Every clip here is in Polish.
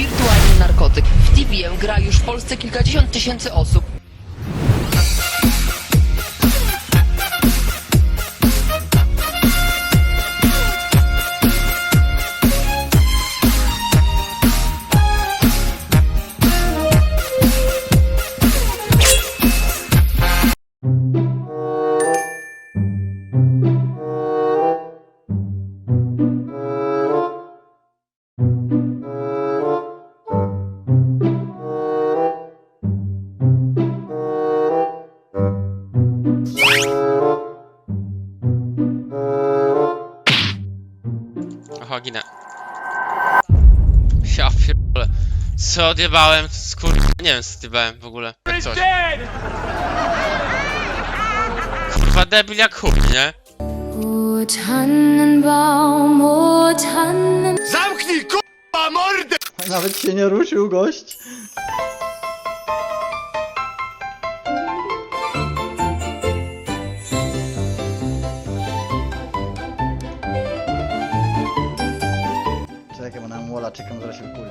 wirtualny narkotyk. W TVM gra już w Polsce kilkadziesiąt tysięcy osób. Ginę. Ja pierdolę. Co odjebałem? Skur... Nie wiem co odjebałem w ogóle. Jak coś. Kurwa debil jak chuj, nie? O Tannenbaum, o Tannen... Nawet się nie ruszył gość. Zaraz się kuli.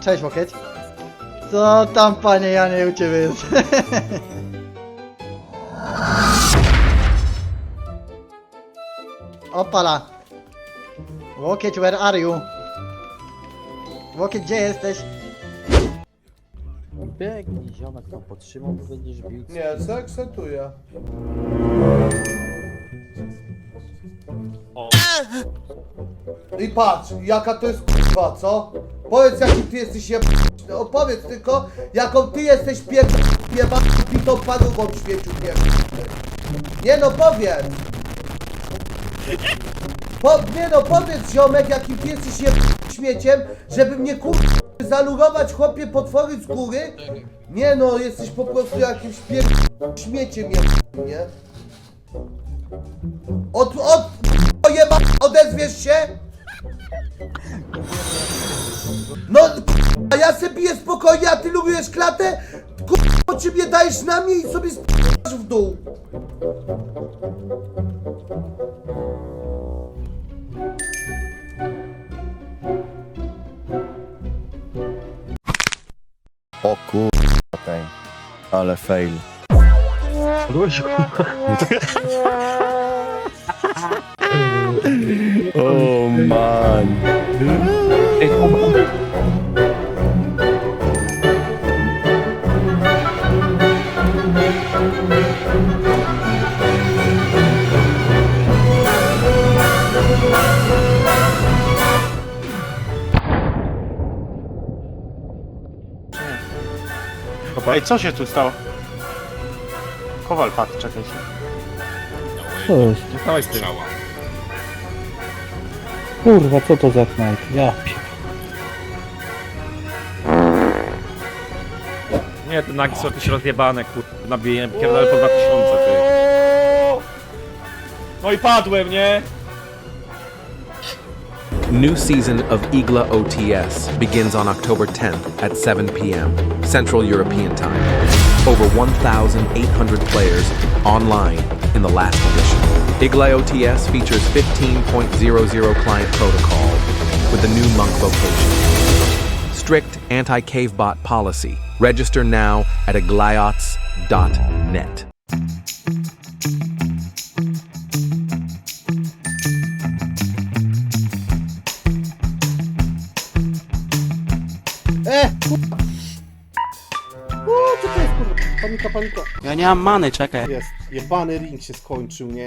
Cześć Łokieć. Co tam panie Janie u ciebie jest? Opala. Łokieć, where are you? Łokieć, gdzie jesteś? Biegnij, ziomek tam podtrzymał, bo będziesz bił. Nie, zaakcentuję. I patrz, jaka to jest kurwa, co? Powiedz jaki ty jesteś jeb... No, powiedz tylko, jaką ty jesteś pier... jebaną pitą parówą w świeciu pier... Nie no, powiedz! Po, nie no, powiedz ziomek, jakim ty jesteś jeb... śmieciem, żeby mnie kur... zalurować chłopie potwory z góry? Nie no, jesteś po prostu jakimś pier... śmieciem jeb... nie? Od, od, o jeba, odezwiesz się? No, a ja se piję spokojnie, a ty lubisz klatę? Kurwa, mnie dajesz na mnie i sobie sp***asz w dół? Ale fail. O man. Ej, co się tu stało? Kowal padł, czekajcie. Co jest? Kurwa, co to za knajp? Ja. Nie, te nagi są jakieś rozjebane, kur... Nabiję pierdolę po 2000, ty. No i padłem, nie? New season of Igla OTS begins on October 10th at 7 p.m. Central European Time. Over 1,800 players online in the last edition. Igla OTS features 15.00 client protocol with the new monk vocation. Strict anti-cave bot policy. Register now at igliots.net. O, co to jest kurwa? Panika, panika. Ja nie mam many, czekaj. Jest, jebany ring się skończył, nie?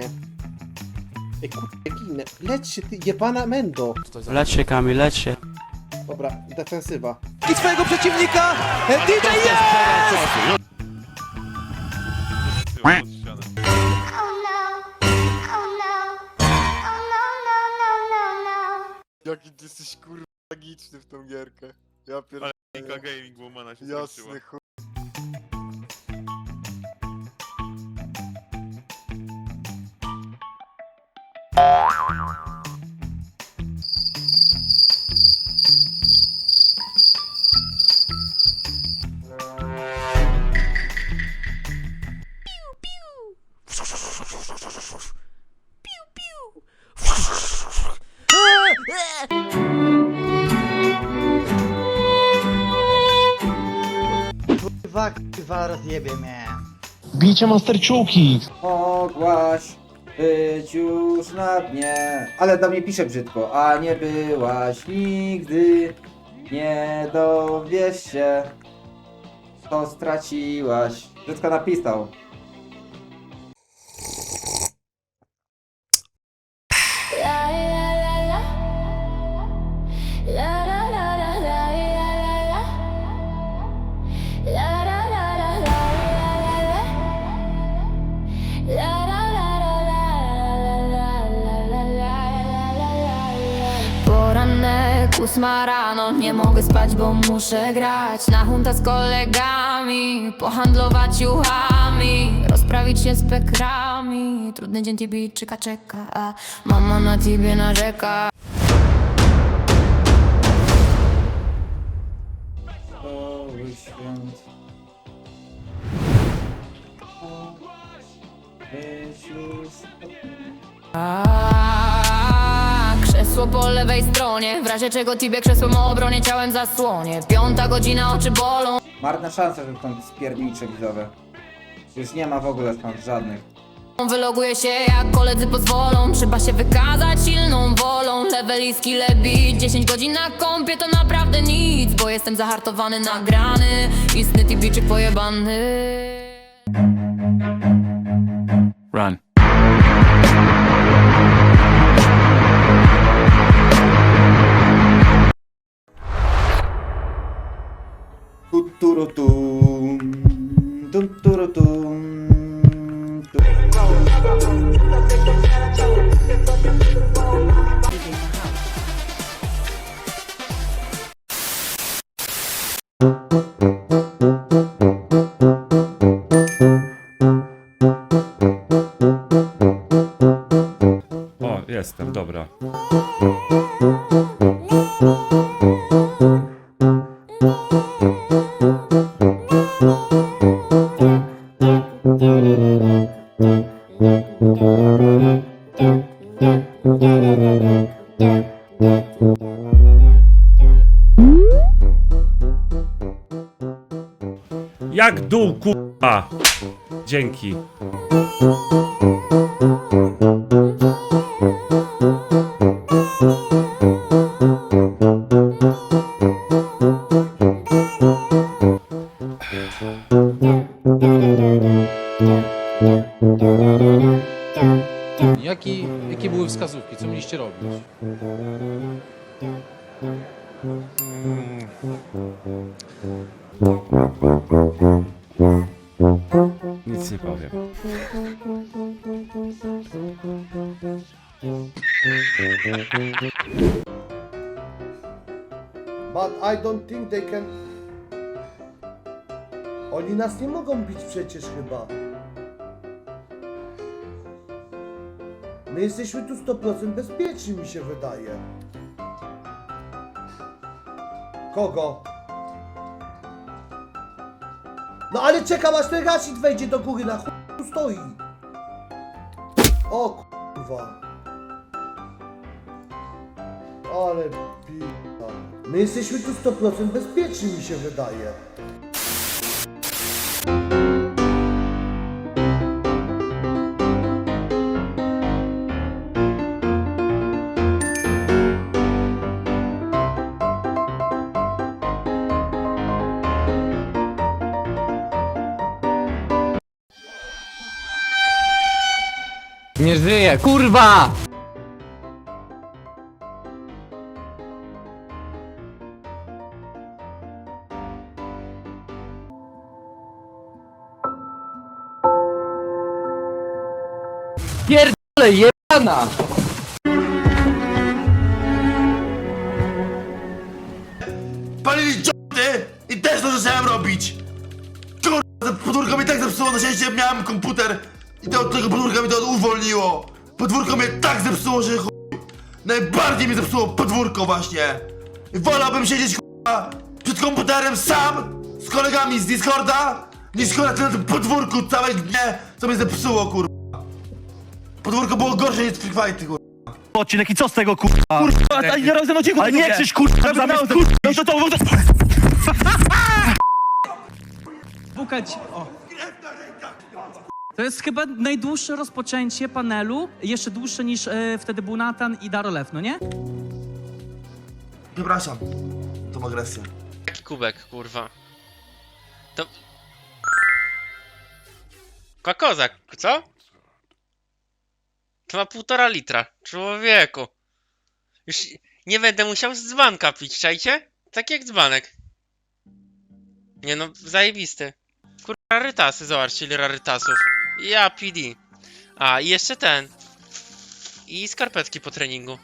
Ej, kurwa, ginę. Lecz się, ty, jebana mendo. Lecz się Kamil, lecz się. Dobra, defensywa. I swojego przeciwnika! DJ jest! Oh no. Oh no. Oh no, no, no, no, no. Jaki ty jesteś kurwa tragiczny w tą gierkę. Ja pierdolę. Nika Gaming Womana się Jasny chuj. Rozjebie mnie. Bicie masterczuki! Mogłaś być już na dnie. Ale do mnie pisze brzydko, a nie byłaś nigdy. Nie dowiesz się, to straciłaś. Brzydko napisał. Ósma rano, nie mogę spać, bo muszę grać. Na hunta z kolegami, pohandlować juchami Rozprawić się z pekrami. Trudny dzień ciebie czeka, czeka. A Mama na ciebie narzeka. Cały świat. Być już A, Krzesło po lewej stronie. W razie czego tibie krzesłem obronie Ciałem zasłonie. Piąta godzina, oczy bolą. Marna szansa, że tam spiernicze widzowe. Już nie ma w ogóle szans żadnych. Wyloguję się jak koledzy pozwolą. Trzeba się wykazać silną wolą. Level i skille beat 10 godzin na kąpie to naprawdę nic Bo jestem zahartowany, nagrany. Istny tibiczyk pojebany jestem, dobra. Jak dół, kurwa! Dzięki. Nic nie powiem. But I don't think they can... Oni nas nie mogą bić przecież chyba. My jesteśmy tu 100% bezpieczni mi się wydaje. Kogo? No ale czekam aż ten Rashid wejdzie do góry, na chuj tu stoi. O kurwa. Ale p***a. My jesteśmy tu 100% bezpieczni mi się wydaje. Nie żyję, kurwa! Pierdolę, jebana! Palili dziody i też to zacząłem robić! Kurwa, podwórko mnie tak zepsuło, na szczęście miałem komputer i to od tego podwórka mnie to uwolniło! Podwórko mnie tak zepsuło, że chuj! Najbardziej mnie zepsuło podwórko właśnie! Wolałbym siedzieć kurwa przed komputerem sam z kolegami z Discorda niż kurwa na tym podwórku całe dnie, co mnie zepsuło kurwa! Podwórko było gorsze niż Free Fighty kurwa! Odcinek i co z tego kurwa? Kurwa, a nie razem odcinku Ale nie krzyż kurwa, zamiast kurwa, no to to... Słuchajcie, o. To jest chyba najdłuższe rozpoczęcie panelu, jeszcze dłuższe niż e, wtedy był Natan i Darolew, no nie? Przepraszam. Tą agresję. Jaki kubek, kurwa. To... Kozak, co? To ma półtora litra. Człowieku. Już nie będę musiał z dzbanka pić, czajcie? Tak jak dzbanek. Nie no, zajebisty. Kurwa, rarytasy, zobaczcie ile rarytasów. Ja, PD. A, i jeszcze ten. I skarpetki po treningu.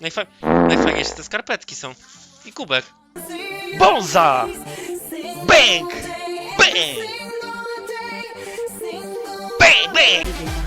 Najfa najfajniejsze te skarpetki są. I kubek. Bonza! Bang! Bang! Bang, bang!